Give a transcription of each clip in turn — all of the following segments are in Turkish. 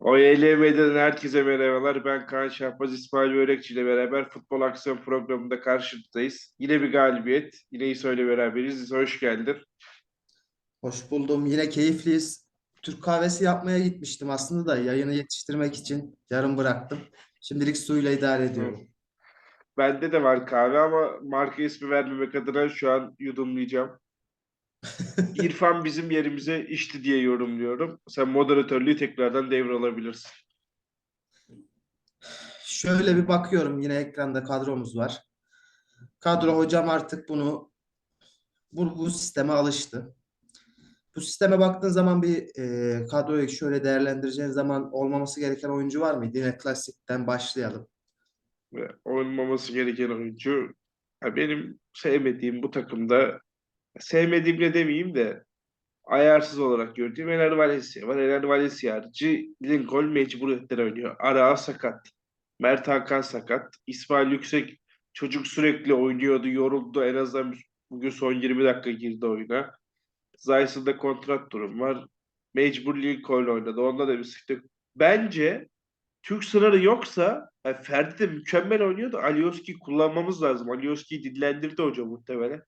OYLM'den herkese merhabalar. Ben Kaan Şahbaz İsmail Börekçi ile beraber Futbol Aksiyon programında karşınızdayız. Yine bir galibiyet. Yine İso ile beraberiz. İso hoş geldin. Hoş buldum. Yine keyifliyiz. Türk kahvesi yapmaya gitmiştim aslında da yayını yetiştirmek için yarım bıraktım. Şimdilik suyla idare ediyorum. Bende de var kahve ama marka ismi vermemek adına şu an yudumlayacağım. İrfan bizim yerimize içti diye yorumluyorum. Sen moderatörlüğü tekrardan devralabilirsin. Şöyle bir bakıyorum yine ekranda kadromuz var. Kadro hocam artık bunu bu, bu sisteme alıştı. Bu sisteme baktığın zaman bir e, kadroyu şöyle değerlendireceğin zaman olmaması gereken oyuncu var mıydı? Yine klasikten başlayalım. Olmaması gereken oyuncu benim sevmediğim bu takımda sevmediğim ne demeyeyim de ayarsız olarak gördüğüm Ener Valencia var. Ener Valencia harici Lincoln mecburiyetten oynuyor. Ara sakat. Mert Hakan sakat. İsmail Yüksek çocuk sürekli oynuyordu, yoruldu. En azından bugün son 20 dakika girdi oyuna. Zayt'sında kontrat durum var. Mecbur Lincoln oynadı. Onda da bir sıkıntı. Bence Türk sınırı yoksa yani Ferdi de mükemmel oynuyordu. Alioski'yi kullanmamız lazım. Alioski'yi dinlendirdi hoca muhtemelen.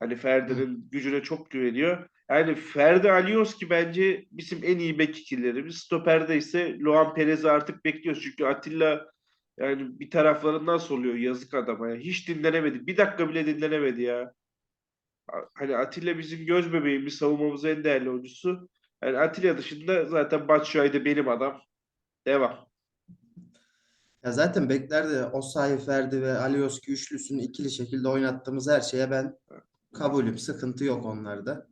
Hani Ferdi'nin gücüne çok güveniyor. Yani Ferdi Alioski bence bizim en iyi bek ikililerimiz. Stoper'de ise Luan Perez'i artık bekliyoruz. Çünkü Atilla yani bir taraflarından soluyor yazık adama ya. Hiç dinlenemedi. Bir dakika bile dinlenemedi ya. Hani Atilla bizim göz bebeğimiz, savunmamızın en değerli oyuncusu. Yani Atilla dışında zaten Batshuayi de benim adam. Devam. Ya zaten beklerde Osayi, Ferdi ve Alioski üçlüsünü ikili şekilde oynattığımız her şeye ben kabulüm. Sıkıntı yok onlarda.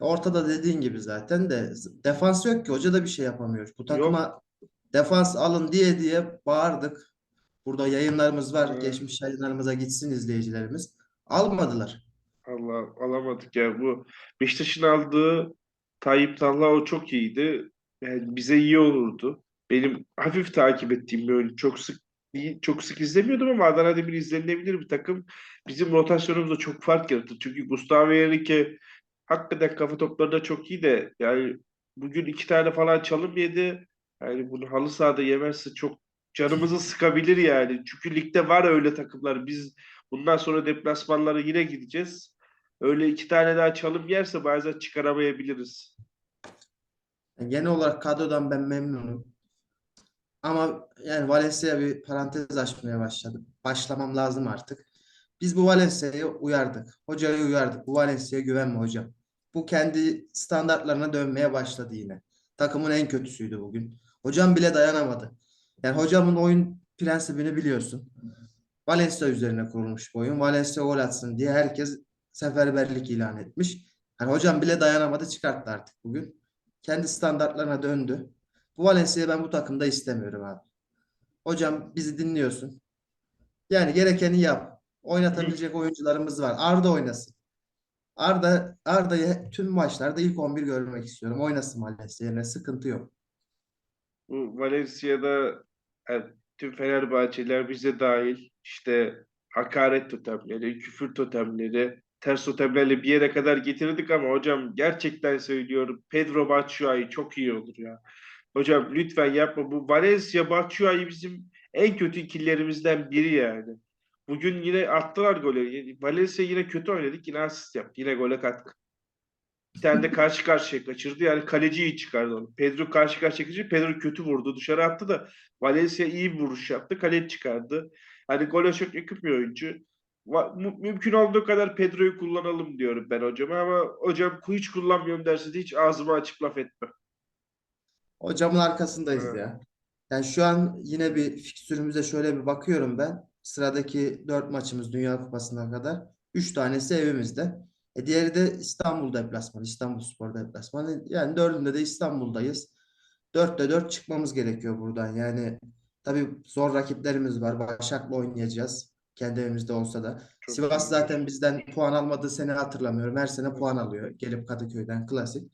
Ortada dediğin gibi zaten de defans yok ki. Hoca da bir şey yapamıyor. Bu takıma defans alın diye diye bağırdık. Burada yayınlarımız var. Evet. Geçmiş yayınlarımıza gitsin izleyicilerimiz. Almadılar. Allah alamadık ya. Bu Beşiktaş'ın aldığı Tayyip Talha o çok iyiydi. Yani bize iyi olurdu. Benim hafif takip ettiğim oyun. Çok sık çok sık izlemiyordum ama Adana Demir izlenilebilir bir takım. Bizim rotasyonumuzda çok fark yaratır. Çünkü Gustavo Henrique hakikaten kafa topları da çok iyi de yani bugün iki tane falan çalım yedi. Yani bunu halı sahada yemezse çok canımızı sıkabilir yani. Çünkü ligde var öyle takımlar. Biz bundan sonra deplasmanlara yine gideceğiz. Öyle iki tane daha çalım yerse bazen çıkaramayabiliriz. Genel olarak kadrodan ben memnunum. Ama yani Valencia bir parantez açmaya başladı. Başlamam lazım artık. Biz bu Valencia'yı uyardık. Hocayı uyardık. Bu Valencia'ya güvenme hocam. Bu kendi standartlarına dönmeye başladı yine. Takımın en kötüsüydü bugün. Hocam bile dayanamadı. Yani hocamın oyun prensibini biliyorsun. Valencia üzerine kurulmuş bu oyun. Valencia gol atsın diye herkes seferberlik ilan etmiş. Yani hocam bile dayanamadı çıkarttı artık bugün. Kendi standartlarına döndü. Bu Valencia'yı ben bu takımda istemiyorum abi. Hocam bizi dinliyorsun. Yani gerekeni yap. Oynatabilecek oyuncularımız var. Arda oynasın. Arda Arda'yı tüm maçlarda ilk 11 görmek istiyorum. Oynasın Valencia yerine sıkıntı yok. Bu Valencia'da yani tüm Fenerbahçeliler bize dahil işte hakaret totemleri, küfür totemleri, ters totemlerle bir yere kadar getirdik ama hocam gerçekten söylüyorum Pedro Batshuayi çok iyi olur ya. Hocam lütfen yapma. Bu Valencia Batshuayi bizim en kötü ikililerimizden biri yani. Bugün yine attılar golü. Valencia yine kötü oynadık. Yine asist yaptı. Yine gole katkı. Bir tane de karşı karşıya kaçırdı. Yani kaleci iyi çıkardı onu. Pedro karşı karşıya kaçırdı. Pedro kötü vurdu. Dışarı attı da Valencia iyi bir vuruş yaptı. Kaleci çıkardı. Hani gole çok yakın bir oyuncu. Mümkün olduğu kadar Pedro'yu kullanalım diyorum ben hocama ama hocam hiç kullanmıyorum derse de hiç ağzımı açıp laf etme. Hocamın arkasındayız Evet. ya. Yani şu an yine bir fikstürümüze şöyle bir bakıyorum ben. Sıradaki 4 maçımız Dünya Kupası'na kadar. 3 tanesi evimizde. E diğeri de İstanbul deplasmanı, İstanbulspor deplasmanı. Yani dördünde de İstanbul'dayız. 4'te 4 çıkmamız gerekiyor buradan. Yani tabii zor rakiplerimiz var. Başak'la oynayacağız. Kendi evimizde olsa da. Çok Sivas iyi. zaten bizden puan almadığı sene hatırlamıyorum. Her sene puan alıyor. Gelip Kadıköy'den klasik.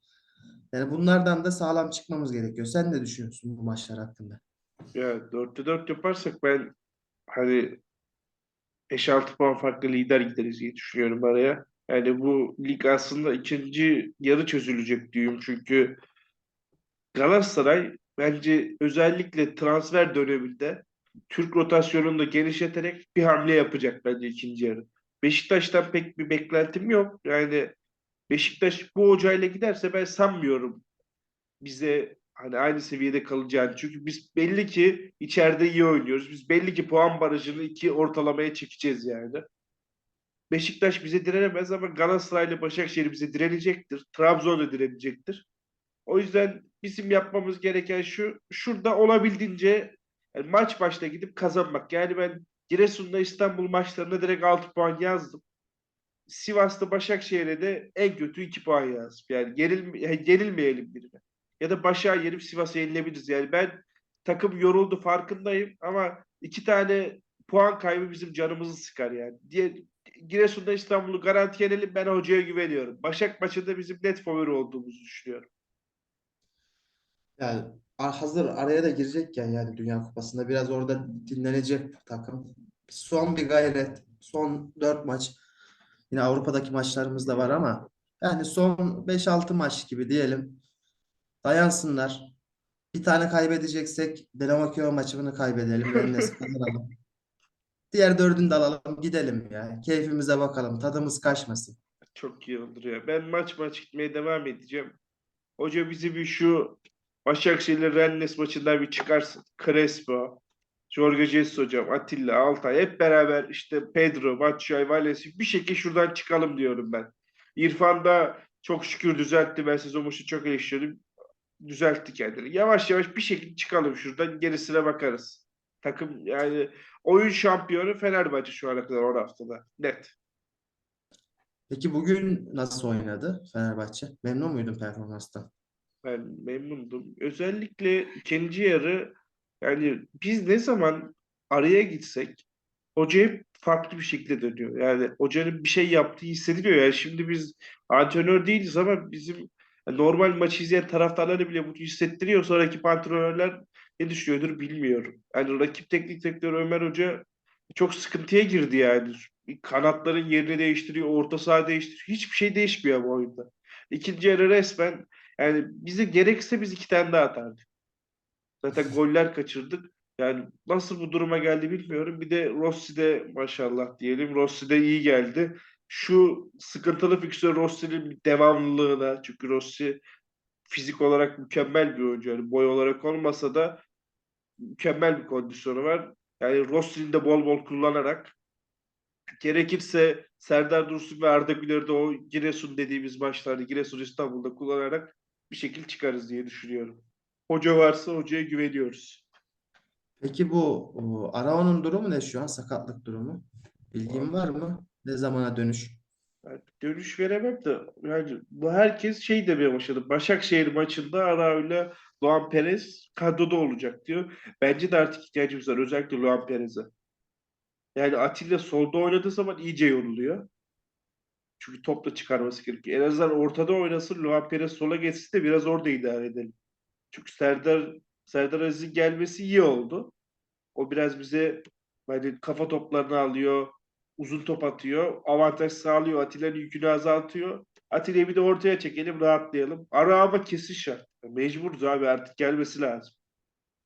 Yani bunlardan da sağlam çıkmamız gerekiyor. Sen ne düşünüyorsun bu maçlar hakkında? Ya 4'te 4 yaparsak ben hani 5-6 puan farklı lider gideriz diye düşünüyorum araya. Yani bu lig aslında ikinci yarı çözülecek diyeyim çünkü Galatasaray bence özellikle transfer döneminde Türk rotasyonunu da genişleterek bir hamle yapacak bence ikinci yarı. Beşiktaş'tan pek bir beklentim yok. Yani Beşiktaş bu hocayla giderse ben sanmıyorum bize hani aynı seviyede kalacağını. Çünkü biz belli ki içeride iyi oynuyoruz. Biz belli ki puan barajını iki ortalamaya çekeceğiz yani. Beşiktaş bize direnemez ama Galatasaray'la Başakşehir bize direnecektir. Trabzon da direnecektir. O yüzden bizim yapmamız gereken şu, şurada olabildiğince yani maç başta gidip kazanmak. Yani ben Giresun'da İstanbul maçlarına direkt 6 puan yazdım. Sivas'ta Başakşehir'e de en kötü 2 puan yazdım. Yani geril, yani gerilmeyelim birine. Ya da Başak'ı yenip Sivas'ı yenilebiliriz. Yani ben takım yoruldu farkındayım ama iki tane puan kaybı bizim canımızı sıkar yani. Diye, Giresun'da İstanbul'u garanti yenelim ben hocaya güveniyorum. Başak maçında bizim net favori olduğumuzu düşünüyorum. Yani hazır araya da girecekken yani Dünya Kupası'nda biraz orada dinlenecek takım. Son bir gayret, son 4 maç. Yine Avrupa'daki maçlarımız da var ama yani son 5-6 maç gibi diyelim. Dayansınlar. Bir tane kaybedeceksek Dinamo Kiev maçını kaybedelim. Rennes'i kazanalım. Diğer dördünü de alalım gidelim ya. Keyfimize bakalım. Tadımız kaçmasın. Çok iyi olur ya. Ben maç maç gitmeye devam edeceğim. Hoca bizi bir şu Başakşehir Rennes maçından bir çıkarsın. Crespo, Jorge Jesus hocam, Atilla, Altay hep beraber işte Pedro, Batshuayi, Valencia bir şekilde şuradan çıkalım diyorum ben. İrfan da çok şükür düzeltti. Ben sezon başı çok eleştiriyordum. Düzeltti kendini. Yavaş yavaş bir şekilde çıkalım şuradan. Gerisine bakarız. Takım yani oyun şampiyonu Fenerbahçe şu ana kadar 10 haftada. Net. Peki bugün nasıl oynadı Fenerbahçe? Memnun muydun performanstan? Ben memnundum. Özellikle ikinci yarı yani biz ne zaman araya gitsek hoca hep farklı bir şekilde dönüyor. Yani hocanın bir şey yaptığı hissediliyor. Yani şimdi biz antrenör değiliz ama bizim normal maçı izleyen taraftarları bile bunu hissettiriyor. Sonra rakip antrenörler ne düşünüyordur bilmiyorum. Yani rakip teknik direktörü Ömer Hoca çok sıkıntıya girdi yani. Kanatların yerini değiştiriyor, orta saha değiştiriyor. Hiçbir şey değişmiyor bu oyunda. İkinci yarı resmen yani bize gerekse biz iki tane daha atardık. Zaten goller kaçırdık. Yani nasıl bu duruma geldi bilmiyorum. Bir de Rossi de maşallah diyelim. Rossi de iyi geldi. Şu sıkıntılı fikstür Rossi'nin devamlılığına çünkü Rossi fizik olarak mükemmel bir oyuncu. Yani boy olarak olmasa da mükemmel bir kondisyonu var. Yani Rossi'ni de bol bol kullanarak gerekirse Serdar Dursun ve Arda Güler'i de o Giresun dediğimiz maçlarda Giresun İstanbul'da kullanarak bir şekil çıkarız diye düşünüyorum. Hoca varsa hocaya güveniyoruz. Peki bu o, Arao'nun durumu ne şu an? Sakatlık durumu. Bilgin var mı? Ne zamana dönüş? Yani dönüş veremem de yani bu herkes şey demeye başladı. Başakşehir maçında Arao'yla Luan Perez kadroda olacak diyor. Bence de artık ihtiyacımız var. Özellikle Luan Perez'e. Yani Atilla solda oynadığı zaman iyice yoruluyor. Çünkü topla çıkarması gerekiyor. En azından ortada oynasın. Luan Perez sola geçsin de biraz orada idare edelim. Çünkü Serdar Serdar Aziz'in gelmesi iyi oldu. O biraz bize hani kafa toplarını alıyor, uzun top atıyor, avantaj sağlıyor, Atilla'nın yükünü azaltıyor. Atilla'yı bir de ortaya çekelim, rahatlayalım. Ara ama kesin şart. Mecburuz abi artık gelmesi lazım.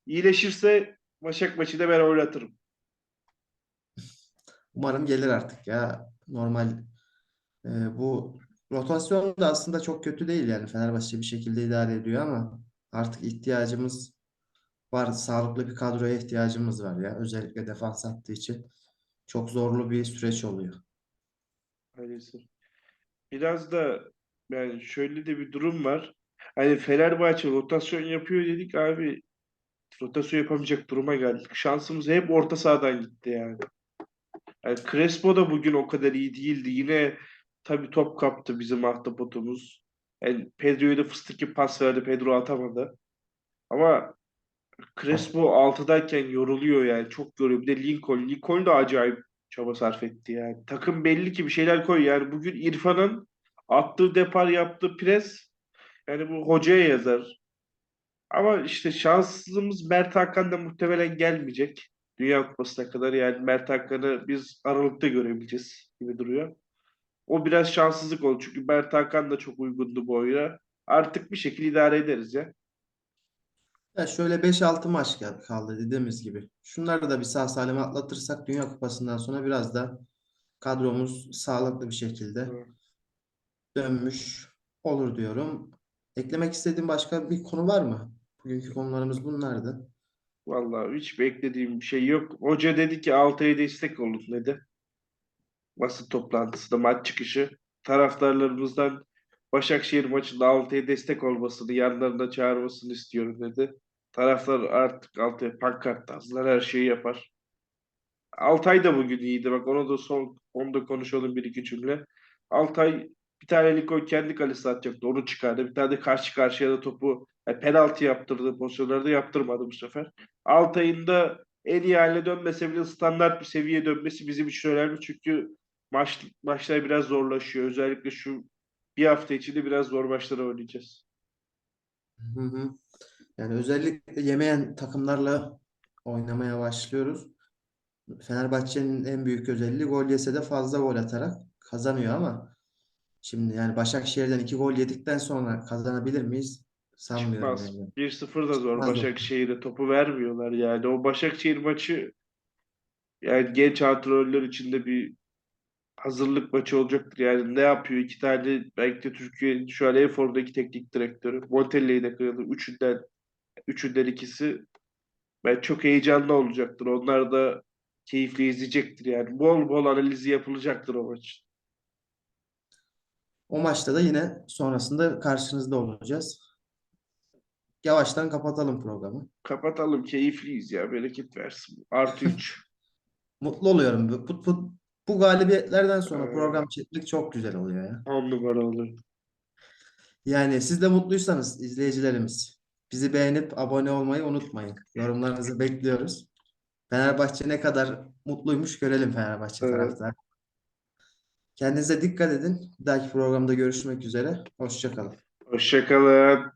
İyileşirse Başak maçı da ben oynatırım. Umarım gelir artık ya. Normal e, bu rotasyon da aslında çok kötü değil yani Fenerbahçe bir şekilde idare ediyor ama artık ihtiyacımız var. Sağlıklı bir kadroya ihtiyacımız var ya. Özellikle defans hattı için. Çok zorlu bir süreç oluyor. Maalesef. Biraz da yani şöyle de bir durum var. Hani Fenerbahçe rotasyon yapıyor dedik abi rotasyon yapamayacak duruma geldik. Şansımız hep orta sahadan gitti yani. Yani Crespo da bugün o kadar iyi değildi. Yine tabii top kaptı bizim ahtapotumuz. Yani Pedro'ya da fıstık gibi pas verdi. Pedro atamadı. Ama Crespo 6'dayken yoruluyor yani. Çok yoruyor. Bir de Lincoln. Lincoln da acayip çaba sarf etti yani. Takım belli ki bir şeyler koyuyor. Yani bugün İrfan'ın attığı depar yaptığı pres yani bu hocaya yazar. Ama işte şansımız Mert Hakan da muhtemelen gelmeyecek. Dünya Kupası'na kadar yani Mert Hakan'ı biz Aralık'ta görebileceğiz gibi duruyor. O biraz şanssızlık oldu çünkü Mert Hakan da çok uygundu bu oyuna. Artık bir şekilde idare ederiz ya. Ya şöyle 5-6 maç kal- kaldı dediğimiz gibi. Şunları da bir sağ salim atlatırsak Dünya Kupası'ndan sonra biraz da kadromuz sağlıklı bir şekilde Evet. dönmüş olur diyorum. Eklemek istediğin başka bir konu var mı? Bugünkü konularımız bunlardı. Vallahi hiç beklediğim bir şey yok. Hoca dedi ki Altay'a destek olun dedi. Basın toplantısında maç çıkışı. Taraftarlarımızdan Başakşehir maçında Altay'a destek olmasını, yanlarına çağırmasını istiyorum dedi. Taraftar artık Altay'a pankart astılar, her şeyi yapar. Altay da bugün iyiydi. Bak onu da son onu da konuşalım bir iki cümle. Altay bir tane Lincoln kendi kalesine atacaktı. Onu çıkardı. Bir tane de karşı karşıya da topu e, penaltı yaptırdığı pozisyonlarda yaptırmadı bu sefer. Altay'ın da en iyi haline dönmese bile standart bir seviyeye dönmesi bizim için önemli. Çünkü maç, maçlar biraz zorlaşıyor. Özellikle şu bir hafta içinde biraz zor maçlar oynayacağız. Hı hı. Yani özellikle yemeyen takımlarla oynamaya başlıyoruz. Fenerbahçe'nin en büyük özelliği gol yese de fazla gol atarak kazanıyor ama şimdi yani Başakşehir'den iki gol yedikten sonra kazanabilir miyiz? Sanmıyorum Çıkmaz. yani. 1-0 da zor. Çıkmaz. Başakşehir'e topu vermiyorlar yani. O Başakşehir maçı yani genç antrenörler için de bir hazırlık maçı olacaktır. Yani ne yapıyor? İki tane belki de Türkiye şu an en formdaki teknik direktörü. Montella'yı da kırdı. Üçünden, üçünden ikisi ben çok heyecanlı olacaktır. Onlar da keyifli izleyecektir yani. Bol bol analizi yapılacaktır o maç. O maçta da yine sonrasında karşınızda olacağız. Yavaştan kapatalım programı. Kapatalım. Keyifliyiz ya. Bereket versin. Artı 3. Mutlu oluyorum. Bu, bu, bu, bu galibiyetlerden sonra program çekmek çok güzel oluyor ya. 10 numara olur. Yani siz de mutluysanız izleyicilerimiz bizi beğenip abone olmayı unutmayın. Yorumlarınızı bekliyoruz. Fenerbahçe ne kadar mutluymuş görelim Fenerbahçe Evet. taraftarı. Kendinize dikkat edin. Bir dahaki programda görüşmek üzere. Hoşça kalın. Hoşçakalın.